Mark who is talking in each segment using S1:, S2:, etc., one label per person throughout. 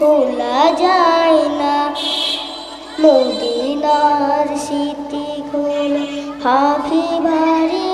S1: ভোলা যায় না। মদিনার স্মৃতি স্মৃতিগুলো ভাবি ভারি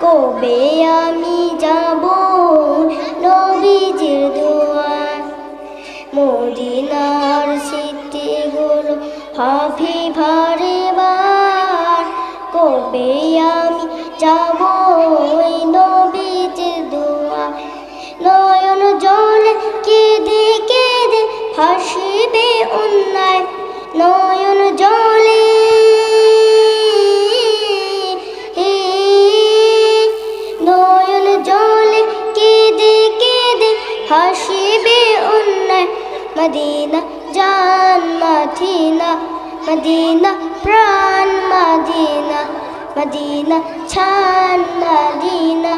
S1: কবে আমি যাব নবীজির দুয়ার? মদিনার স্মৃতি স্মৃতিগুলো ভাবি ভারি কবে আমি যাব নয়ন জলে। নয়ন জলে কেঁদে কেঁদে হাসিবে অন্যায়। মদিনা জান মাদিনা, মদিনা প্রাণ মদিনা মদিনা ছান মদিনা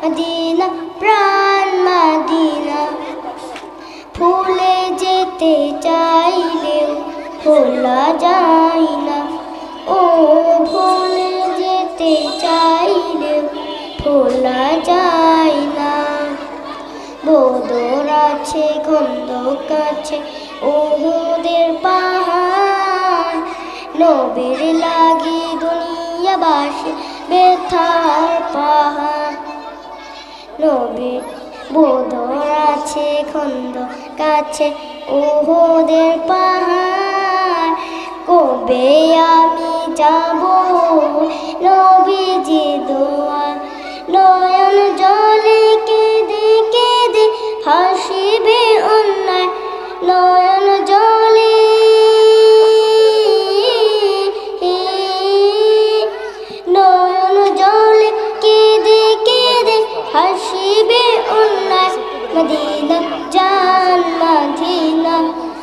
S1: মদিনা প্রাণ মদিনা। ভুলে যেতে চাইলেও ভোলা যায় না। ও ভুলে যেতে চাইলে ভোলা যায় না। বদর আছে গন্ধ কাছে ওহুদের পাহাড়। নবীর লাগি দুনিয়াবাসী বেথার পাহাড়। নবীর বদর আছে খন্দ কাছে ওহদের পাহাড়। কবে আমি যাব নবীজি দোয়ার। নয়ন জলে কেঁদে কেঁদে হাসিবে অন্যায়। নয়ন জলে নয়ন জলে কেঁদে কেঁদে হাসিবে অন্যায়। মদিনা জান মদিনা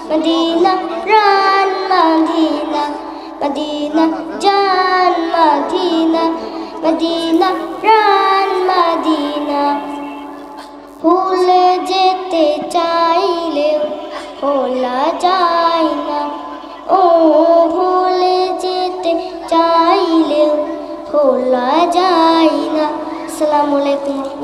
S1: মদিনা প্রাণ মদিনা, জান মদিনা মদিনা, প্রাণ মদিনা। ভুলে যেতে চাইলেও ভোলা যায় না। ও ভুলে যেতে চাইলেও ভোলা যায় না। আসসালামু আলাইকুম।